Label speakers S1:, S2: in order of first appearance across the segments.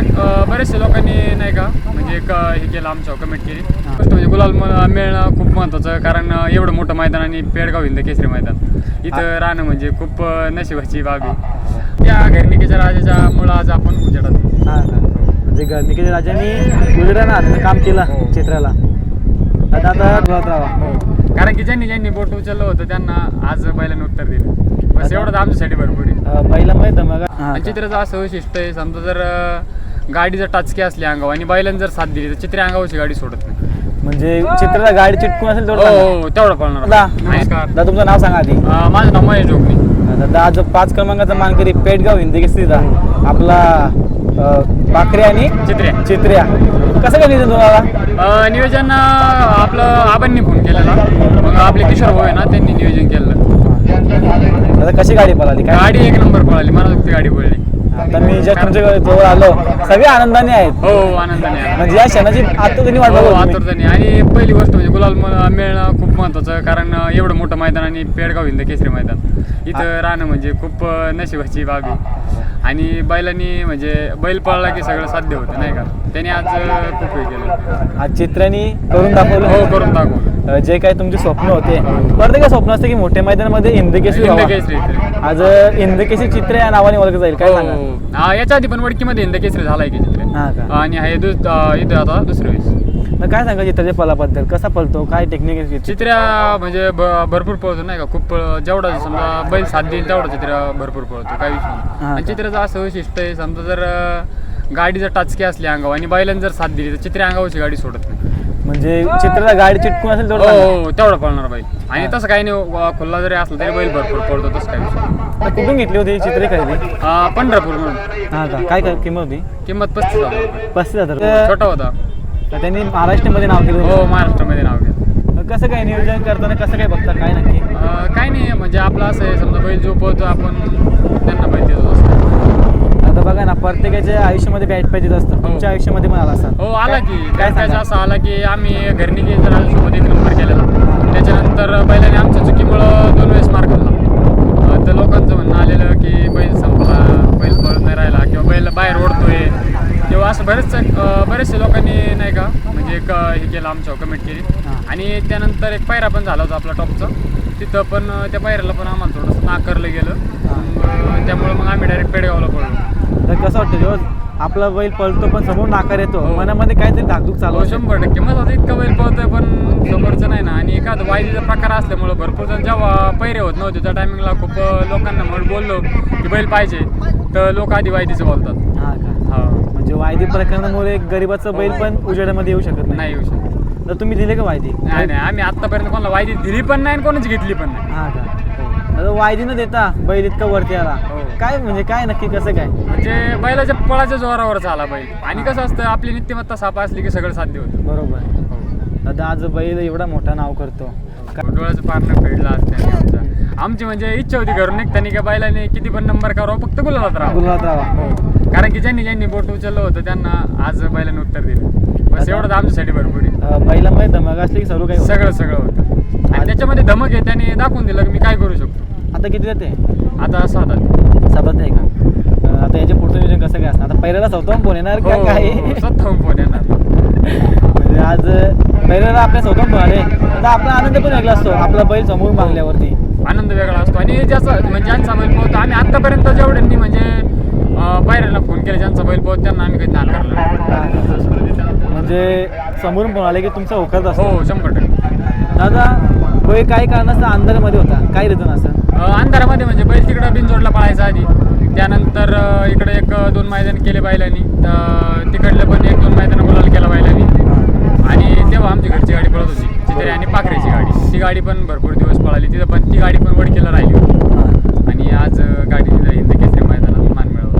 S1: अं, बरेचशे लोकांनी नाही का म्हणजे एक हे केलं आमच्यावर कमेंट केली. म्हणजे गुलाल मिळणं खूप महत्त्वाचं कारण एवढं मोठं मैदान आणि पेडगाव हिंद केसरी मैदान. इथं राहणं म्हणजे खूप नशिबाची बाब आहे. त्या घरनिकेच्या राजाच्या मुळं आज आपण उजेडात
S2: हा का म्हणजे राजांनी उजेडानं काम केलं
S1: हो.
S2: चित्राला राहावा.
S1: कारण की ज्यांनी ज्यांनी बोट उचललं होतं त्यांना आज बैलांनी उत्तर दिलं. बस एवढंच आमच्यासाठी भरपूर आहे.
S2: बैला माहीत मग. हा?
S1: चित्राचं असं वैशिष्ट्य आहे समजा जर गाडी जर टाचकी असली अंगावर आणि बैलांनी जर साथ दिली तर चित्रे अंगावरची गाडी सोडत नाही.
S2: म्हणजे चित्राला गाडी चिटकून असेल
S1: हो
S2: तेवढं
S1: हो तेवढं पळणार
S2: दा
S1: नमस्कार.
S2: दा तुमचं नाव सांगा आधी.
S1: अं, माझं नाव महेश जोगणी
S2: दादा आज पाच क्रमांकाचा मानकरी पेटगाव हिंदी केसरीचा आपला अं, बाकरे आणि
S1: चित्रे.
S2: चित्र्या. कसं काय नियोजन तुम्हाला?
S1: अं, नियोजन अं, आपलं आबांनी फोन केलेला. मग आपले किशोर भाऊ आहे ना त्यांनी नियोजन केलं
S2: दादा कशी गाडी पळाली? काय?
S1: गाडी एक नंबर पळाली मला ती गाडी पळली.
S2: आता मी जस्ट तुमच्या जवळ आलो. सगळे आनंदाने आहेत.
S1: हो आनंदाने.
S2: म्हणजे या क्षणाची आता वाट
S1: हो. आतुरतेने. आणि पहिली गोष्ट म्हणजे गुलाल म- मिळणं खूप महत्वाचं कारण अं, एवढं मोठं मैदान आणि पेडगाव हिंद केसरी मैदान. इथं राहणं म्हणजे खूप अं, नशिबाची बाब आहे. आणि बैलांनी म्हणजे बैल पळला की सगळं साध्य होतं नाही का? त्याने आज अं, खूप हे केलं.
S2: आज चित्रांनी करून दाखवलं.
S1: हो करून दाखवू
S2: अं, जे काही तुमचे स्वप्न होते. प्रत्येक स्वप्न असते की मोठ्या मैदानामध्ये हिंदकेसरी
S1: हिंद
S2: व्हावा.
S1: केसरी इथे.
S2: आज हिंदकेसरी चित्र या नावाने ओळखलं जाईल. काय
S1: हो,
S2: सांगा
S1: हो. हा, याच्या आधी पण वडकीमध्ये हिंद केसरी झालाय की चित्र.
S2: हा का?
S1: आणि हे दु- अं, इथं आता दुसरं वेळेस.
S2: मग काय सांगा चित्राच्या पलाबद्दल कसा पलतो काय टेक्निक आहे चित्र?
S1: म्हणजे ब- भरपूर पळतो नाही का? खूप पळ- जेवढा समजा बैल साथ देईल तेवढा चित्र भरपूर पळतो काही विषय नाही.
S2: हा
S1: आणि? चित्राचं असं वैशिष्ट्य आहे समजा जर अं, गाडी जर टाचकी असली अंगावर आणि बैलांनी जर साथ दिली तर चित्रे अंगावरची गाडी सोडत नाही.
S2: म्हणजे चित्राला गाडी चिटकून असेल
S1: हो
S2: तेवढं सांगा.
S1: हो तेवढं पळणार बैल आणि
S2: हा.
S1: तसं काही नाही व- खुल्ला जरी असला तरी बैल भरपूर पळतो तसं काही नाही.
S2: कुठून घेतली होती ही चित्रे खरेदी
S1: पंढरपूर म्हणून
S2: हा का काय काय किंमत होती
S1: किंमत पस्तीस हजार रुपये.
S2: पस्तीस हजार रुपये.
S1: छोटा होता
S2: तर त्यांनी महाराष्ट्रामध्ये नाव केलं
S1: हो. महाराष्ट्रामध्ये नाव घेत
S2: मग कसं काय नियोजन करताना कसं काय बघता काय नक्की
S1: काही नाही म्हणजे आपलं असं आहे समजा बैल जो पळतो आपण त्यांना बैल देतो असं
S2: आता बघा ना प्रत्येकाच्या आयुष्यामध्ये बॅट पाहिजे असतं तुमच्या आयुष्यामध्ये पण आला असतात
S1: हो आला की.
S2: काय
S1: काय
S2: सांगा?
S1: असं आला की आम्ही घरनी सोबत एक नंबर केलेला. त्याच्यानंतर बैलाने आमच्या चुकीमुळं दोन वेळेस मार खाल्ला. अं, तर लोकांचं म्हणणं आलेलं की बैल संपला बैल पळत नाही राहिला किंवा बैल बाहेर ओढतोय किंवा असं बरेच अं, बरेचसे लोकांनी नाही का म्हणजे एक हे केलं आमच्यावर कमेंट केली. आणि त्यानंतर एक पायरा पण झाला होता आपला टॉपचा. तिथं पण त्या पायऱ्याला पण आम्हाला थोडंसं नाकारलं गेलं. त्यामुळं मग आम्ही डायरेक्ट पेडगावला पडलो
S2: तर कसं वाटतं जेव्हा आपला बैल पळतो पण समोर नाकार येतो
S1: हो.
S2: मनामध्ये काहीतरी धाकधूक चालू
S1: हो. शंभर टक्के. मग आता इतका बैल पळतोय पण समोरचं नाही ना. आणि एखादा वायदीचा प्रकार असल्यामुळं भरपूर जण जेव्हा पैरे होत नव्हते त्या टायमिंगला खूप लोकांना म्हणून बोललो की बैल पाहिजे. तर लोक आधी वायदीचं बोलतात.
S2: म्हणजे वायदी प्रकरणामुळे एक गरीबाचं बैल पण उजेडामध्ये येऊ शकत
S1: नाही.
S2: नाही
S1: येऊ शकत.
S2: तर तुम्ही दिले का वायदी?
S1: नाही नाही आम्ही आतापर्यंत कोणाला वायदी दिली पण नाही आणि कोणाची घेतली पण नाही.
S2: हा का? आता वायदी न देता बैल इतका वरती आला.
S1: हो.
S2: काय म्हणजे काय नक्की कसं काय?
S1: म्हणजे बैलाच्या पळाच्या जोरावर आला बैल. आणि कसं असतं आपली नित्यमत्ता सापा असली की सगळं साध्य होतं.
S2: बरोबर. आता आज बैल एवढा मोठा नाव करतो.
S1: डोळ्याचं पारणं फेडलं असतं आमचं. आमची म्हणजे इच्छा होती घरून निघताना की बैलाने किती पण नंबर करावं फक्त गुलाबात राहावं.
S2: गुलाबात राहावा.
S1: हो. कारण की ज्यांनी ज्यांनी बोट उचललं होतं त्यांना आज बैलाने उत्तर दिलं. बस एवढंच आमच्यासाठी भरपूर आहे.
S2: अं, बैलामध्ये धमक असली की सर्व काही होतं.
S1: सगळं सगळं होतं. आणि त्याच्यामध्ये धमक आहे त्याने दाखवून दिलं की मी काय करू शकतो.
S2: आता किती जाते
S1: आता साधा
S2: सातात आहे का? अं, आता याच्या पुढचं नियोजन कसं काय असणार? आता पहिल्याला स्वतः फोन येणार का काय
S1: हो, स्वतःहून फोन येणार.
S2: पहिल्याला आपल्या स्वतः आले तर आपला आनंद पण वेगळा असतो आपला बैल समोर मागल्यावरती.
S1: आनंद वेगळा असतो. आणि ज्याचा म्हणजे ज्यांचा बैल पोहतो आम्ही आतापर्यंत जेवढ्यांनी म्हणजे पायऱ्यांना फोन केला ज्यांचा बैल पोहत त्यांना आम्ही नाकारलं नाही.
S2: म्हणजे समोरून फोन आले की तुमचा होकार असतो.
S1: हो शंभर टक्के.
S2: दादा बैल काही कारणास्तव अंधारामध्ये होता काय रिझन असं
S1: अंधारामध्ये म्हणजे बैल तिकडं बिनजोडला पळायचा आधी. त्यानंतर इकडे एक दोन मैदान केले बैलांनी. तर तिकडलं पण एक दोन मैदान गुलाल केला बैलांनी आणि तेव्हा आमची घरची गाडी पळत होती. चित्रे आणि पाखरेची गाडी. ती गाडी पण भरपूर दिवस पळाली. तिथं पण ती गाडी पण वडकीला राहिली होती. आणि आज गाडी तिथं हिंद केसरी मैदानात मान मिळवला.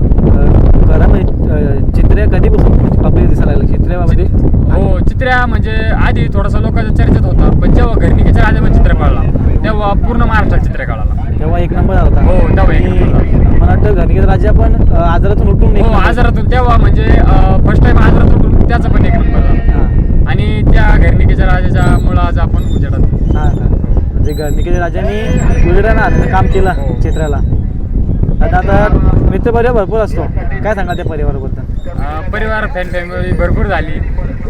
S2: खरं म्हणजे चित्रे कधीपासून पब्लिक दिसायला लागलं? चित्र्यामध्ये
S1: हो चित्र्या म्हणजे आधी थोडासा लोकांच्या चर्चेत होता. पण जेव्हा घरनिकेच्या राजा चित्र काढला. तेव्हा पूर्ण महाराष्ट्रात चित्र काढाला
S2: तेव्हा एक नंबर आला होता.
S1: हो, तेव्हा एक नंबर.
S2: मला वाटतं राजा पण आजारातून उठून
S1: हो आजारातून. तेव्हा म्हणजे फर्स्ट टाइम आजारात उठून त्याचा पण एक नंबर. राजाच्या मुळे आज आपण
S2: हा का म्हणजे गर्णिकेच्या राजांनी गुजरात काम केलं
S1: हो.
S2: चित्राला आता आता मित्र परिवार भरपूर असतो. काय सांगा त्या परिवाराबद्दल?
S1: अं, परिवार फॅन फॅमिली भरपूर झाली.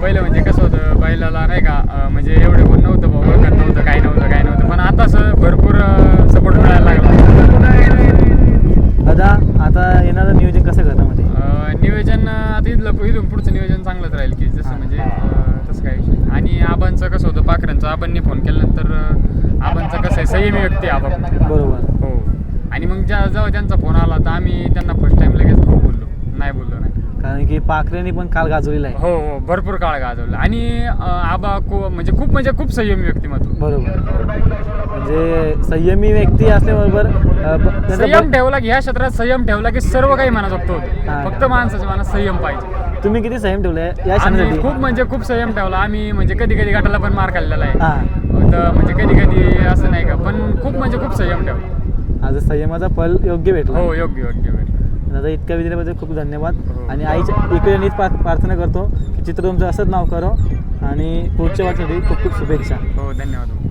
S1: पहिलं म्हणजे कसं होतं बैलाला नाही का अं, म्हणजे एवढे कोण नव्हतं भाऊ ओळखत नव्हतं काय नव्हतं काय नव्हतं. पण आता असं भरपूर सपोर्ट मिळायला लागला
S2: दादा आता येणारं नियोजन कसं करता मध्ये
S1: अं, नियोजन अं, आता इथलं इथून पुढचं नियोजन चांगलंच राहील की जसं म्हणजे अं, तसं काय विषय आणि आबांचं कसं होतं पाखरांचं आबांनी फोन केल्यानंतर आबांचं कसं आहे संयमी व्यक्ती आबा
S2: बरोबर.
S1: हो. आणि मग ज्या जेव्हा त्यांचा फोन आला तर आम्ही त्यांना फर्स्ट टाइम लगेच हो बोललो. नाही बोललो नाही.
S2: कारण की पाखरेने पण काल गाजवलेला आहे.
S1: हो हो. भरपूर काळ गाजवला. आणि अं, आबा को म्हणजे खूप म्हणजे खूप संयमी व्यक्तिमत्व.
S2: बरोबर. म्हणजे संयमी व्यक्ती असल्याबरोबर अं, ब- त्यांचा
S1: संयम ठेवला की ह्या क्षेत्रात संयम ठेवला की सर्व काही मनाजोगत होतं.
S2: हा.
S1: फक्त माणसाच्या मनात संयम पाहिजे.
S2: तुम्ही किती संयम ठेवलाय या
S1: आम्ही
S2: क्षणासाठी?
S1: खूप म्हणजे खूप संयम ठेवला. आम्ही म्हणजे कधी कधी गटाला पण मार खाल्लेला आहे.
S2: हा.
S1: तर म्हणजे कधी कधी असं नाही का पण खूप म्हणजे खूप संयम ठेवला.
S2: आज संयमाचा फल योग्य भेटला.
S1: हो योग्य योग्य.
S2: दादा इतक्या विदिल्याबद्दल खूप धन्यवाद.
S1: हो.
S2: आणि आईच्या इकडे प्रार्थ- प्रार्थना करतो की चित्र तुमचं असंच नाव करो आणि पुढच्या वाटसाठी खूप खूप शुभेच्छा.
S1: हो धन्यवाद.